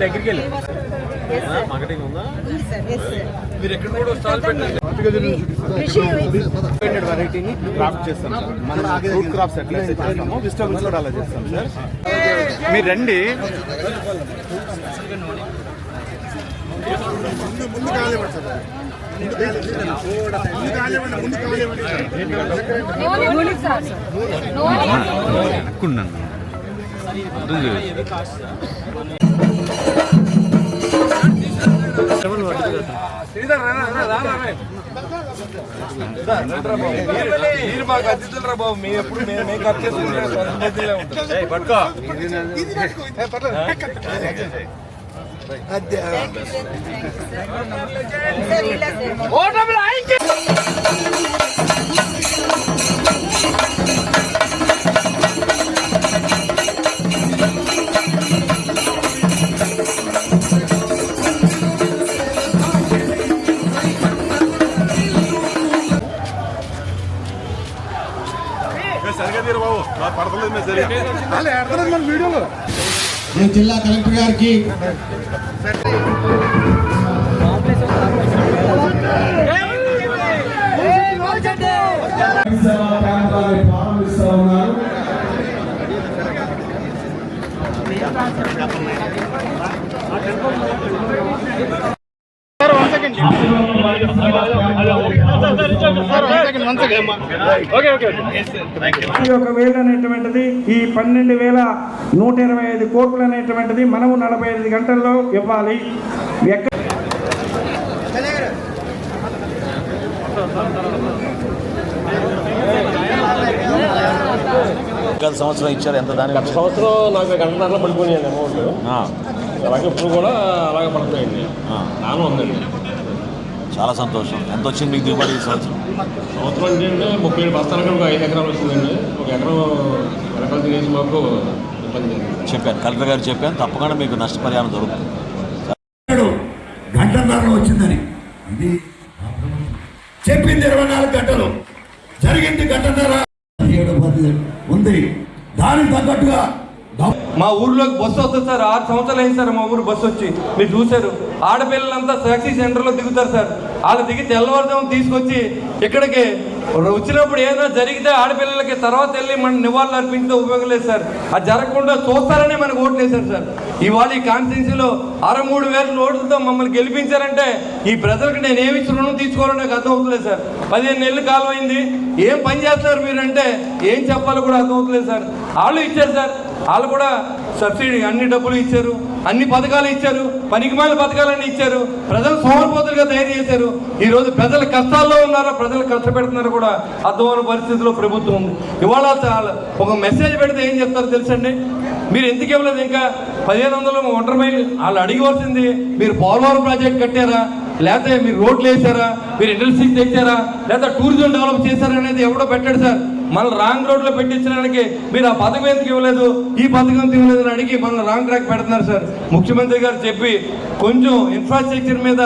దగ్గరికి వెళ్ళి. మార్కెటింగ్ ఉందా? మీరు ఎక్కడ కూడా స్టాల్ పెట్టండి వెరైటీని క్రాఫ్ట్ చేస్తాం సార్ మన ఫ్రూట్ క్రాప్స్ ఎట్లా చేస్తామో వెజిటబుల్స్ కూడా అలా చేస్తాం సార్ మీరు రండి. రా. బాబు. మీరు- మీరు మాకు అతిథులు బాబు మీ ఎప్పుడు మేము మేము ఖర్చు చేసుకుంటే పట్టుకో మన వీడియోలో. జిల్లా కలెక్టర్ గారికి ఈ ఒక వేలు అనేటువంటిది ఈ పన్నెండు వేల నూట ఇరవై ఐదు కోట్లు అనేటువంటిది మనము నలభై ఐదు గంటల్లో ఇవ్వాలి. ఎక్క- గత సంవత్సరం ఇచ్చారు ఎంత దాని గత సంవత్సరం నాకు గంటన్నర పడిపోయాను అమౌంట్. ఆ, అలాగే ఇప్పుడు కూడా అలాగే ఆ. నాన్న ఉందండి. చాలా సంతోషం. ఎంత వచ్చింది మీకు దిగుబడి ఈ సంవత్సరం? సంవత్సరం ఏంటంటే ముప్పై ఏడు బస్తాలకు ఒక ఐదు ఎకరాలు వస్తుందండి. ఒక ఎకరం ఎకరాలు తినేసి మాకు ఇబ్బంది చెప్పాను కలెక్టర్ గారు చెప్పాను తప్పకుండా మీకు నష్టపరిహారం దొరుకుతుంది. గంటన్నరలో వచ్చిందని. ఇది చెప్పింది ఇరవై నాలుగు గంటలు. జరిగింది గంటన్నర. ఏడు ఉంది. దానికి తగ్గట్టుగా మా ఊర్లోకి బస్సు వస్తుంది సార్. ఆరు సంవత్సరాలు అయింది సార్ మా ఊరు బస్సు వచ్చి. మీరు చూశారు. ఆడపిల్లలంతా సాక్షి సెంటర్లో దిగుతారు సార్. వాళ్ళు దిగి తెల్లవారుజాము తీసుకొచ్చి ఇక్కడికి వచ్చినప్పుడు ఏదైనా జరిగితే ఆడపిల్లలకి తర్వాత వెళ్ళి మన నివాళులు అర్పించే ఉపయోగం లేదు సార్. అది జరగకుండా చూస్తారనే మనకు ఓట్లు వేశారు సార్ ఇవాళ ఈ కాన్స్టిట్యూన్సీలో అర మూడు వేల ఓట్లతో మమ్మల్ని గెలిపించారంటే ఈ ప్రజలకు నేను ఏమి రుణం తీసుకోవాలో నాకు అర్థం అవుతలేదు సార్. పదిహేను నెలలు కాలం అయింది. ఏం పని చేస్తారు మీరంటే ఏం చెప్పాలో కూడా అర్థం సార్. వాళ్ళు ఇచ్చారు సార్. వాళ్ళు కూడా సబ్సిడీ అన్ని డబ్బులు ఇచ్చారు అన్ని పథకాలు ఇచ్చారు పనికిమాల పథకాలన్నీ ఇచ్చారు ప్రజలు సోమరిపోతులుగా తయారు చేశారు. ఈరోజు ప్రజల ప్రజలు కష్టాల్లో ఉన్నారో ప్రజలు కష్టపెడుతున్నారో కూడా అర్థమైన పరిస్థితిలో ప్రభుత్వం ఉంది. ఇవాళ ఒక మెసేజ్ పెడితే ఏం చెప్తారో తెలుసండి? మీరు ఎందుకు ఇవ్వలేదు ఇంకా? పదిహేను వందలు ఒంటరి మైల్ వాళ్ళు అడిగివలసింది మీరు పోలవరం ప్రాజెక్ట్ కట్టారా? లేకపోతే మీరు రోడ్లు వేసారా మీరు ఇండస్ట్రీ తెచ్చారా? లేదా టూరిజం డెవలప్ చేశారా అనేది ఎవడో పెట్టాడు సార్. మనల్ని రాంగ్ రోడ్లో పెట్టించడానికి మీరు ఆ పథకం ఎందుకు ఇవ్వలేదు? ఈ పథకం ఎందుకు ఇవ్వలేదు అని అడిగి మనల్ని రాంగ్ ట్రాక్ పెడుతున్నారు సార్. ముఖ్యమంత్రి గారు చెప్పి కొంచెం ఇన్ఫ్రాస్ట్రక్చర్ మీద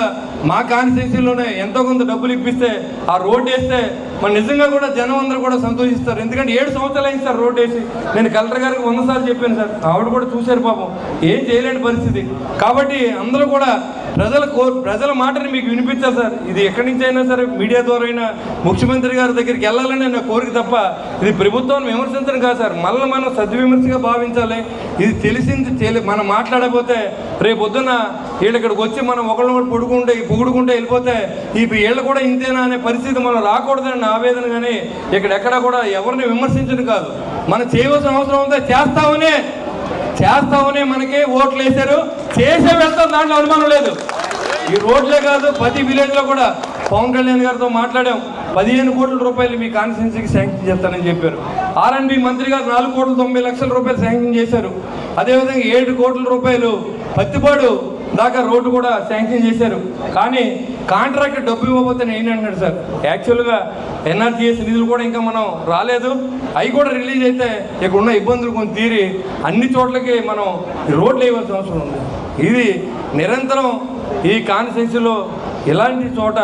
మా కాన్స్టిట్యూన్సీలోనే ఎంతో కొంత డబ్బులు ఇప్పిస్తే ఆ రోడ్ వేస్తే మన నిజంగా కూడా జనం అందరూ కూడా సంతోషిస్తారు. ఎందుకంటే ఏడు సంవత్సరాలు అయింది సార్ రోడ్ వేసి. నేను కలెక్టర్ గారికి వంద సార్లు చెప్పాను సార్. ఆవిడ కూడా చూశారు పాపం. ఏం చేయలేని పరిస్థితి. కాబట్టి అందరూ కూడా ప్రజల కో ప్రజల మాటని మీకు వినిపించాలి సార్. ఇది ఎక్కడి నుంచి అయినా సరే మీడియా ద్వారా అయినా ముఖ్యమంత్రి గారి దగ్గరికి వెళ్ళాలని నా కోరిక తప్ప ఇది ప్రభుత్వాన్ని విమర్శించడం కాదు సార్. మళ్ళీ మనం సద్విమర్శగా భావించాలి. ఇది తెలిసింది తెలి మనం మాట్లాడకపోతే రేపు పొద్దున్న వీళ్ళు ఇక్కడికి వచ్చి మనం ఒకళ్ళు ఒకటి పొడుకుంటే పొగుడుకుంటే వెళ్ళిపోతే ఈ వీళ్ళు కూడా ఇంతేనా అనే పరిస్థితి మనం రాకూడదని ఆవేదన కానీ ఇక్కడ ఎక్కడ కూడా ఎవరిని విమర్శించడం కాదు. మనం చేయవలసిన అవసరం ఉంటే చేస్తామనే చేస్తామని మనకి ఓట్లు వేశారు చేసే వెళ్తాం దాంట్లో అనుమానం లేదు. ఈ రోడ్లే కాదు ప్రతి విలేజ్లో కూడా పవన్ కళ్యాణ్ గారితో మాట్లాడాం. పదిహేను కోట్ల రూపాయలు మీ కాన్స్టిట్యున్సీకి శాంక్షన్ చేస్తానని చెప్పారు. ఆర్ఎండ్బి మంత్రి గారు నాలుగు కోట్ల తొంభై లక్షల రూపాయలు శాంక్షన్ చేశారు. అదేవిధంగా ఏడు కోట్ల రూపాయలు పత్తిపాడు దాకా రోడ్డు కూడా శాంక్షన్ చేశారు. కానీ కాంట్రాక్ట్ డబ్బు ఇవ్వబోతే నేను అంటున్నాడు సార్? యాక్చువల్గా ఎన్ఆర్జీఎస్ నిధులు కూడా ఇంకా మనం రాలేదు. అవి కూడా రిలీజ్ అయితే ఇక్కడ ఉన్న ఇబ్బందులు కొంచెం తీరి అన్ని చోట్లకి మనం రోడ్లు వేయవలసిన అవసరం ఉంది. ఇది నిరంతరం ఈ కాన్స్టిట్యున్సీలో ఇలాంటి చోట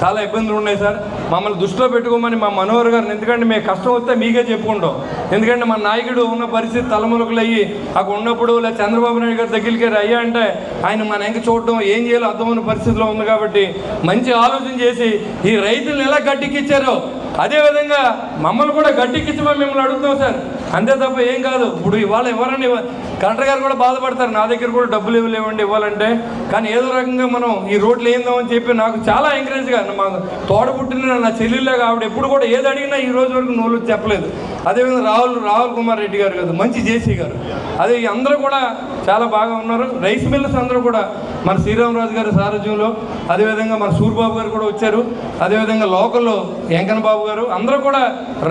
చాలా ఇబ్బందులు ఉన్నాయి సార్? మమ్మల్ని దృష్టిలో పెట్టుకోమని మా మనోహర్ గారిని ఎందుకంటే మేము కష్టం వస్తే మీకే చెప్పుకుంటాం. ఎందుకంటే మా నాయకుడు ఉన్న పరిస్థితి తలములకలు అయ్యి అక్కడ ఉన్నప్పుడు లేదా చంద్రబాబు నాయుడు గారి దగ్గరికి అయ్యా అంటే ఆయన మన ఎంక చూడడం ఏం చేయాలో అర్థమైన పరిస్థితిలో ఉంది కాబట్టి మంచి ఆలోచన చేసి ఈ రైతులను ఎలా గట్టికిచ్చారో అదేవిధంగా మమ్మల్ని కూడా గట్టికిచ్చమని మిమ్మల్ని అడుగుతాం సార్. అంతే తప్ప ఏం కాదు. ఇప్పుడు ఇవాళ ఎవరన్నా కలెక్టర్ గారు కూడా బాధపడతారు. నా దగ్గర కూడా డబ్బులు ఇవ్వలేవండి ఇవ్వాలంటే. కానీ ఏదో రకంగా మనం ఈ రోడ్లు ఏందామని చెప్పి నాకు చాలా ఎంకరేజ్గా మాకు తోడబుట్టిన నా చెల్లెళ్ళగా ఆవిడ ఎప్పుడు కూడా ఏది అడిగినా ఈ రోజు వరకు నోళ్ళు చెప్పలేదు. అదేవిధంగా రాహుల్ రాహుల్ కుమార్ రెడ్డి గారు కదా మంచి జేసీ గారు. అదే అందరూ కూడా చాలా బాగా ఉన్నారు. రైస్ మిల్లర్స్ అందరూ కూడా మన శ్రీరామరాజు గారి సారథ్యంలో అదేవిధంగా మన సూర్బాబు గారు కూడా వచ్చారు. అదేవిధంగా లోకల్లో వెంకన్న బాబు గారు అందరూ కూడా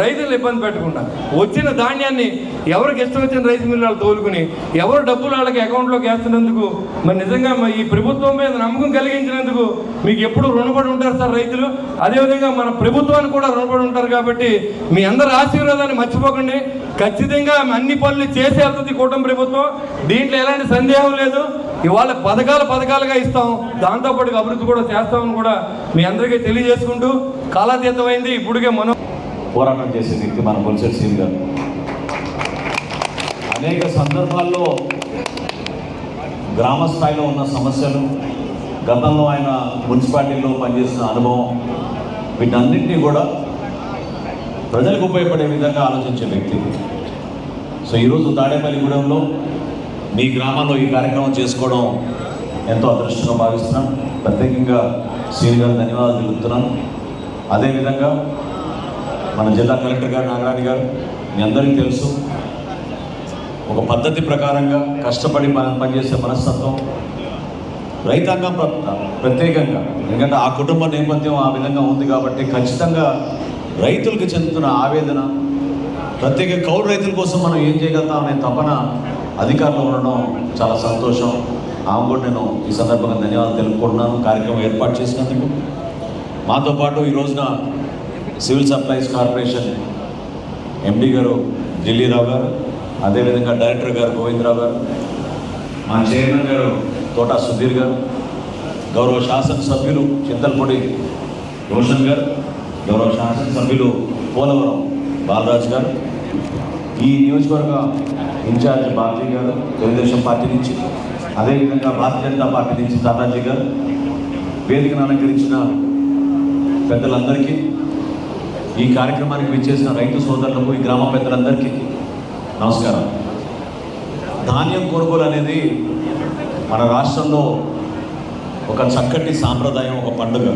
రైతులు ఇబ్బంది పెట్టకుండా వచ్చిన ధాన్యాన్ని ఎవరికి ఇష్టం వచ్చిన రైతు మిల్లు వాళ్ళు తోలుకుని ఎవరు డబ్బులు వాళ్ళకి అకౌంట్లోకి వేస్తున్నందుకు మరి నిజంగా మరి ఈ ప్రభుత్వం మీద నమ్మకం కలిగించినందుకు మీకు ఎప్పుడు రుణపడి ఉంటారు సార్ రైతులు. అదేవిధంగా మన ప్రభుత్వానికి కూడా రుణపడి ఉంటారు కాబట్టి మీ అందరి ఆశీర్వాదాన్ని మర్చిపోకండి. ఖచ్చితంగా అన్ని పనులు చేసే వెళ్తుంది కూటమి ప్రభుత్వం దీంట్లో ఎలాంటి సందేహం లేదు. ఇవాళ పథకాలు పథకాలుగా ఇస్తాం. దాంతోపాటు అభివృద్ధి కూడా చేస్తామని కూడా మీ అందరికీ తెలియజేసుకుంటూ కాలాతీతమైంది. ఇప్పటికే మనం పోరాటం చేసే వ్యక్తి మన బొలిసెట్ సీన్ గారు. అనేక సందర్భాల్లో గ్రామ స్థాయిలో ఉన్న సమస్యలు గతంలో ఆయన మున్సిపాలిటీలో పనిచేసిన అనుభవం వీటన్నింటినీ కూడా ప్రజలకు ఉపయోగపడే విధంగా ఆలోచించే వ్యక్తి. సో ఈరోజు తాడేపల్లిగూడెంలో మీ గ్రామంలో ఈ కార్యక్రమం చేసుకోవడం ఎంతో అదృష్టంగా భావిస్తున్నాను ప్రత్యేకంగా సీనియర్ గారు ధన్యవాదాలు తెలుపుతున్నాను అదేవిధంగా మన జిల్లా కలెక్టర్ గారు నాగరాణి గారు మీ అందరికీ తెలుసు ఒక పద్ధతి ప్రకారంగా కష్టపడి మనం పనిచేసే మనస్తత్వం రైతాంగం ప్ర- ప్రత్యేకంగా. ఎందుకంటే ఆ కుటుంబ నేపథ్యం ఆ విధంగా ఉంది కాబట్టి ఖచ్చితంగా రైతులకు చెందుతున్న ఆవేదన ప్రత్యేక కౌలు రైతుల కోసం మనం ఏం చేయగలుగుతాం అనే తపన అధికారులు ఉండడం చాలా సంతోషం. ఆమె కూడా నేను ఈ సందర్భంగా ధన్యవాదాలు తెలుపుకుంటున్నాను. కార్యక్రమం ఏర్పాటు చేసినందుకు మాతో పాటు ఈ రోజున సివిల్ సప్లైస్ కార్పొరేషన్ ఎండి గారు ఢిల్లీరావు గారు అదేవిధంగా డైరెక్టర్ గారు గోవిందరావు గారు మా చైర్మన్ గారు తోటా సుధీర్ గారు గౌరవ శాసనసభ్యులు చింతలపూడి రోషన్ గారు గౌరవ శాసనసభ్యులు పోలవరం బాలరాజు గారు ఈ నియోజకవర్గ ఇన్ఛార్జ్ భారతీ గారు తెలుగుదేశం పార్టీ నుంచి అదేవిధంగా భారతీయ జనతా పార్టీ నుంచి తాతాజీ గారు వేదికను అలంకరించిన పెద్దలందరికీ ఈ కార్యక్రమానికి విచ్చేసిన రైతు సోదరులకు ఈ గ్రామ పెద్దలందరికీ నమస్కారం. ధాన్యం కొనుగోలు అనేది మన రాష్ట్రంలో ఒక చక్కటి సాంప్రదాయం ఒక పండుగ.